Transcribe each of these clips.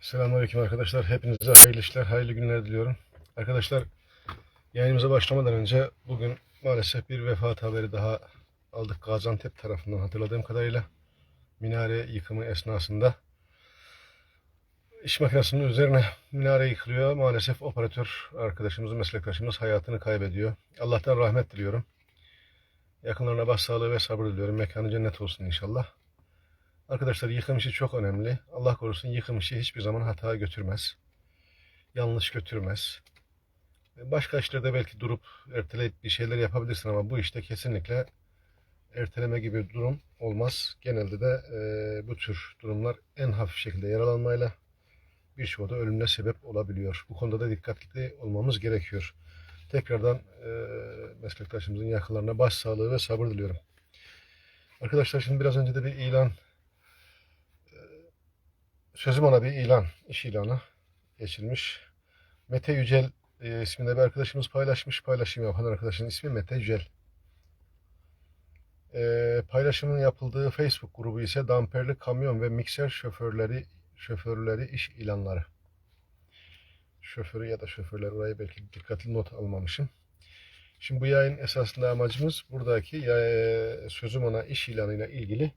Selamünaleyküm arkadaşlar. Hepinize hayırlı işler, hayırlı günler diliyorum. Arkadaşlar yayınımıza başlamadan önce bugün maalesef bir vefat haberi daha aldık Gaziantep tarafından hatırladığım kadarıyla. Minare yıkımı esnasında iş makinesinin üzerine minare yıkılıyor. Maalesef operatör arkadaşımız, meslektaşımız hayatını kaybediyor. Allah'tan rahmet diliyorum. Yakınlarına başsağlığı ve sabır diliyorum. Mekanı cennet olsun inşallah. Arkadaşlar yıkım işi çok önemli. Allah korusun yıkım işi hiçbir zaman hata götürmez. Yanlış götürmez. Başka işlerde belki durup erteleyip bir şeyler yapabilirsin ama bu işte kesinlikle erteleme gibi bir durum olmaz. Genelde de e, bu tür durumlar en hafif şekilde yaralanmayla birçoğu da ölümle sebep olabiliyor. Bu konuda da dikkatli olmamız gerekiyor. Tekrardan e, meslektaşımızın yakınlarına başsağlığı ve sabır diliyorum. Arkadaşlar şimdi biraz önce de bir ilan Sözüm ona bir ilan, iş ilanı geçilmiş. Mete Yücel e, isminde bir arkadaşımız paylaşmış. Paylaşım yapan arkadaşın ismi Mete Yücel. E, paylaşımın yapıldığı Facebook grubu ise damperli kamyon ve mikser şoförleri şoförleri iş ilanları. Şoförü ya da şoförler orayı belki dikkatli not almamışım. Şimdi bu yayın esasında amacımız buradaki ya, sözüm ona iş ilanıyla ilgili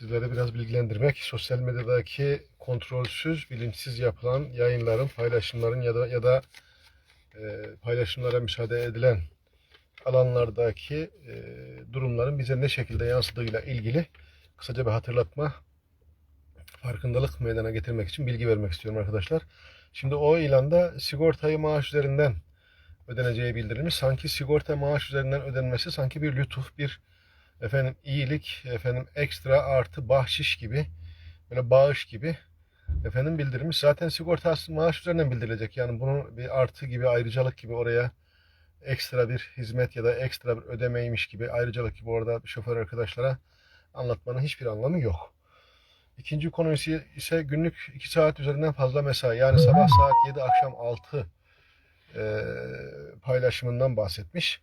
sizlere biraz bilgilendirmek, sosyal medyadaki kontrolsüz, bilinçsiz yapılan yayınların, paylaşımların ya da ya da e, paylaşımlara müsaade edilen alanlardaki e, durumların bize ne şekilde yansıdığıyla ilgili kısaca bir hatırlatma, farkındalık meydana getirmek için bilgi vermek istiyorum arkadaşlar. Şimdi o ilanda sigortayı maaş üzerinden ödeneceği bildirilmiş. Sanki sigorta maaş üzerinden ödenmesi sanki bir lütuf, bir efendim iyilik, efendim ekstra artı bahşiş gibi böyle bağış gibi efendim bildirilmiş. Zaten sigorta maaş üzerinden bildirilecek. Yani bunu bir artı gibi ayrıcalık gibi oraya ekstra bir hizmet ya da ekstra bir ödemeymiş gibi ayrıcalık gibi orada şoför arkadaşlara anlatmanın hiçbir anlamı yok. İkinci konu ise günlük 2 saat üzerinden fazla mesai. Yani sabah saat 7 akşam 6 e, paylaşımından bahsetmiş.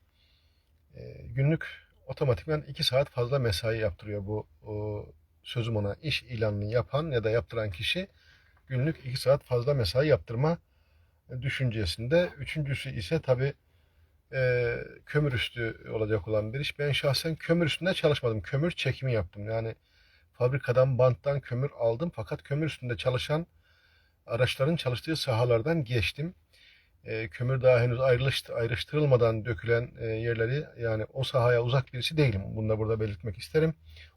E, günlük otomatikman 2 saat fazla mesai yaptırıyor bu sözüm ona iş ilanını yapan ya da yaptıran kişi günlük 2 saat fazla mesai yaptırma düşüncesinde. Üçüncüsü ise tabi e, kömür üstü olacak olan bir iş. Ben şahsen kömür üstünde çalışmadım. Kömür çekimi yaptım. Yani fabrikadan banttan kömür aldım fakat kömür üstünde çalışan araçların çalıştığı sahalardan geçtim e, kömür daha henüz ayrılış, ayrıştırılmadan dökülen e, yerleri yani o sahaya uzak birisi değilim. Bunu da burada belirtmek isterim.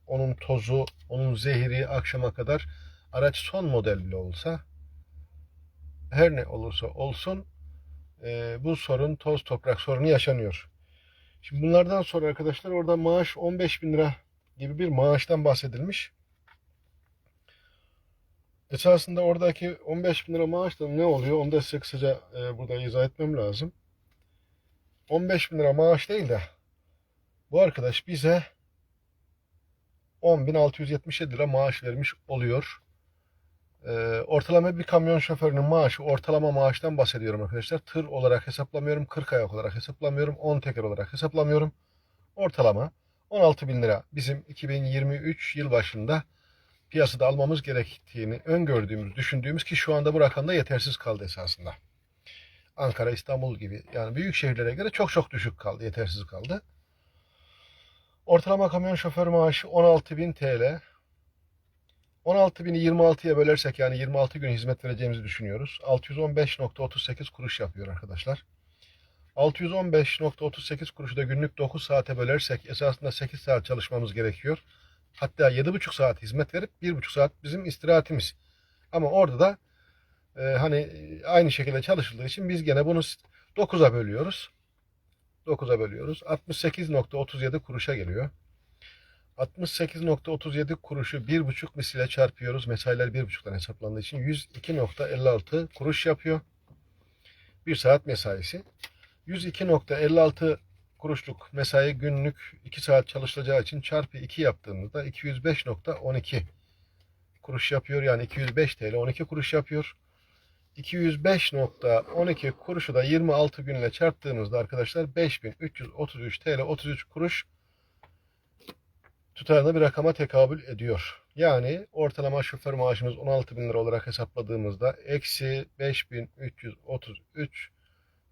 Onun tozu, onun zehri akşama kadar araç son model bile olsa her ne olursa olsun e, bu sorun toz toprak sorunu yaşanıyor. Şimdi bunlardan sonra arkadaşlar orada maaş 15 bin lira gibi bir maaştan bahsedilmiş. Esasında oradaki 15 bin lira maaş da ne oluyor? Onu da size kısaca e, burada izah etmem lazım. 15 bin lira maaş değil de bu arkadaş bize 10.677 lira maaş vermiş oluyor. E, ortalama bir kamyon şoförünün maaşı, ortalama maaştan bahsediyorum arkadaşlar. Tır olarak hesaplamıyorum, 40 ayak olarak hesaplamıyorum, 10 teker olarak hesaplamıyorum. Ortalama 16 bin lira bizim 2023 yıl başında piyasada almamız gerektiğini öngördüğümüz, düşündüğümüz ki şu anda bu rakamda yetersiz kaldı esasında. Ankara, İstanbul gibi yani büyük şehirlere göre çok çok düşük kaldı, yetersiz kaldı. Ortalama kamyon şoför maaşı 16.000 TL. 16.000'i 26'ya bölersek yani 26 gün hizmet vereceğimizi düşünüyoruz. 615.38 kuruş yapıyor arkadaşlar. 615.38 kuruşu da günlük 9 saate bölersek esasında 8 saat çalışmamız gerekiyor. Hatta 7,5 saat hizmet verip 1,5 saat bizim istirahatimiz. Ama orada da e, hani aynı şekilde çalışıldığı için biz gene bunu 9'a bölüyoruz. 9'a bölüyoruz. 68.37 kuruşa geliyor. 68.37 kuruşu 1,5 misile çarpıyoruz. Mesailer 1,5'tan hesaplandığı için 102.56 kuruş yapıyor. 1 saat mesaisi. 102.56 kuruşluk mesai günlük 2 saat çalışılacağı için çarpı 2 yaptığımızda 205.12 kuruş yapıyor. Yani 205 TL 12 kuruş yapıyor. 205.12 kuruşu da 26 günle çarptığımızda arkadaşlar 5333 TL 33 kuruş tutarında bir rakama tekabül ediyor. Yani ortalama şoför maaşımız 16 bin lira olarak hesapladığımızda eksi 5333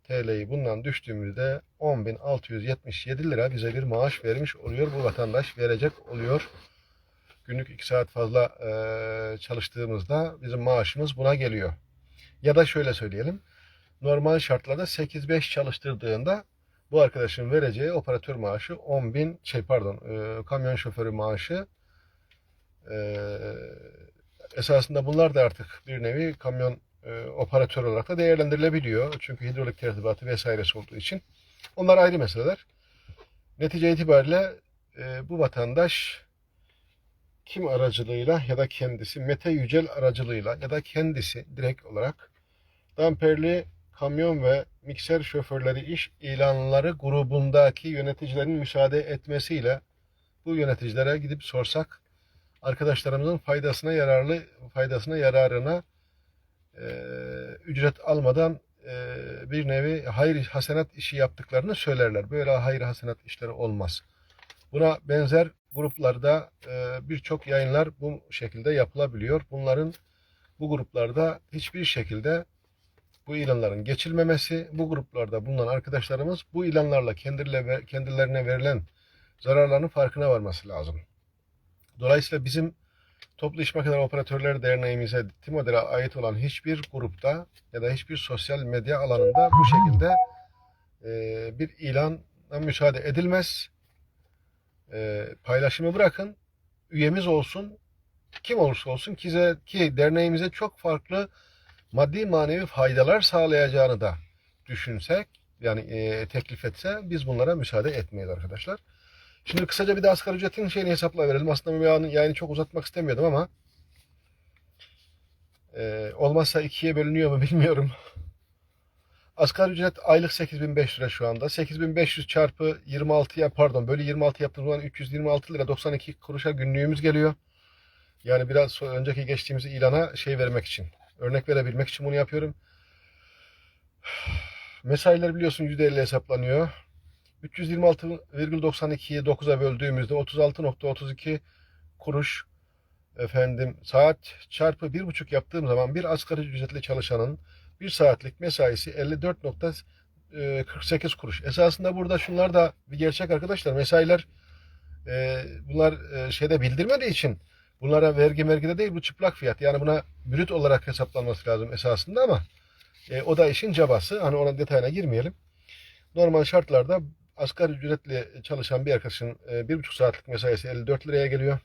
TL'yi bundan düştüğümüzde 10.677 lira bize bir maaş vermiş oluyor. Bu vatandaş verecek oluyor. Günlük 2 saat fazla eee, çalıştığımızda bizim maaşımız buna geliyor. Ya da şöyle söyleyelim. Normal şartlarda 8-5 çalıştırdığında bu arkadaşın vereceği operatör maaşı 10 bin şey pardon eee, kamyon şoförü maaşı eee, esasında bunlar da artık bir nevi kamyon e, operatör olarak da değerlendirilebiliyor. Çünkü hidrolik tertibatı vesairesi olduğu için. Onlar ayrı meseleler. Netice itibariyle e, bu vatandaş kim aracılığıyla ya da kendisi Mete Yücel aracılığıyla ya da kendisi direkt olarak damperli kamyon ve mikser şoförleri iş ilanları grubundaki yöneticilerin müsaade etmesiyle bu yöneticilere gidip sorsak arkadaşlarımızın faydasına yararlı faydasına yararına ücret almadan e, bir nevi hayır hasenat işi yaptıklarını söylerler. Böyle hayır hasenat işleri olmaz. Buna benzer gruplarda e, birçok yayınlar bu şekilde yapılabiliyor. Bunların bu gruplarda hiçbir şekilde bu ilanların geçilmemesi, bu gruplarda bulunan arkadaşlarımız bu ilanlarla kendilerine, verilen zararların farkına varması lazım. Dolayısıyla bizim Toplu İş Makineleri Operatörleri Derneğimize, TİMODER'e ait olan hiçbir grupta ya da hiçbir sosyal medya alanında bu şekilde e, bir ilana müsaade edilmez. E, paylaşımı bırakın, üyemiz olsun, kim olursa olsun ki, ki derneğimize çok farklı maddi manevi faydalar sağlayacağını da düşünsek, yani e, teklif etse biz bunlara müsaade etmeyiz arkadaşlar. Şimdi kısaca bir de asgari ücretin şeyini hesapla verelim. Aslında bu yayını, çok uzatmak istemiyordum ama e, olmazsa ikiye bölünüyor mu bilmiyorum. Asgari ücret aylık 8500 lira şu anda. 8500 çarpı 26'ya pardon böyle 26 yaptığımız zaman 326 lira 92 kuruşa günlüğümüz geliyor. Yani biraz önceki geçtiğimiz ilana şey vermek için, örnek verebilmek için bunu yapıyorum. Mesailer biliyorsun %50 hesaplanıyor. 326,92'yi 9'a böldüğümüzde 36.32 kuruş efendim saat çarpı 1,5 yaptığım zaman bir asgari ücretli çalışanın bir saatlik mesaisi 54.48 kuruş. Esasında burada şunlar da bir gerçek arkadaşlar. Mesailer e, bunlar e, şeyde bildirmediği için bunlara vergi mergide değil bu çıplak fiyat. Yani buna brüt olarak hesaplanması lazım esasında ama e, o da işin cabası. Hani onun detayına girmeyelim. Normal şartlarda asgari ücretle çalışan bir arkadaşın e, bir buçuk saatlik mesaisi 54 liraya geliyor.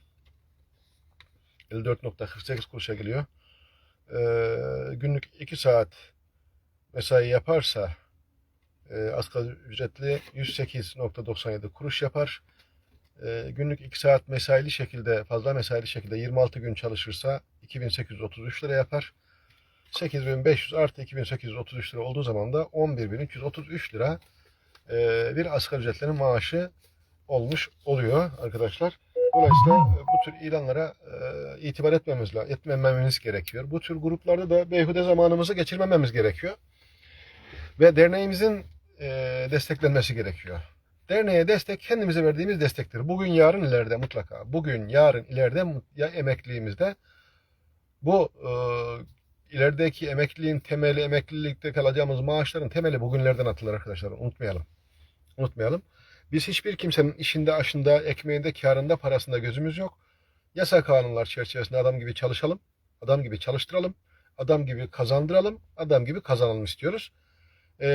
54.48 kuruşa geliyor. E, günlük 2 saat mesai yaparsa e, asgari ücretli 108.97 kuruş yapar. Günlük 2 saat mesaili şekilde fazla mesaili şekilde 26 gün çalışırsa 2833 lira yapar. 8500 artı 2833 lira olduğu zaman da 11333 lira bir asgari ücretlinin maaşı olmuş oluyor arkadaşlar. Dolayısıyla e, bu tür ilanlara e, itibar etmemiz, etmememiz gerekiyor. Bu tür gruplarda da beyhude zamanımızı geçirmememiz gerekiyor. Ve derneğimizin e, desteklenmesi gerekiyor. Derneğe destek kendimize verdiğimiz destektir. Bugün yarın ileride mutlaka. Bugün yarın ileride ya emekliliğimizde bu ilerideki emekliliğin temeli, emeklilikte kalacağımız maaşların temeli bugünlerden atılır arkadaşlar. Unutmayalım. Unutmayalım. Biz hiçbir kimsenin işinde, aşında, ekmeğinde, karında, parasında gözümüz yok. Yasa kanunlar çerçevesinde adam gibi çalışalım. Adam gibi çalıştıralım. Adam gibi kazandıralım. Adam gibi kazanalım istiyoruz. Ee,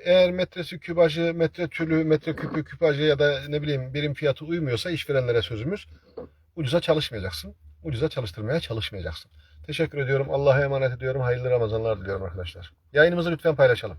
eğer metresi kübajı, metre tülü, metre küpü, küpajı ya da ne bileyim birim fiyatı uymuyorsa işverenlere sözümüz ucuza çalışmayacaksın. Ucuza çalıştırmaya çalışmayacaksın. Teşekkür ediyorum. Allah'a emanet ediyorum. Hayırlı Ramazanlar diliyorum arkadaşlar. Yayınımızı lütfen paylaşalım.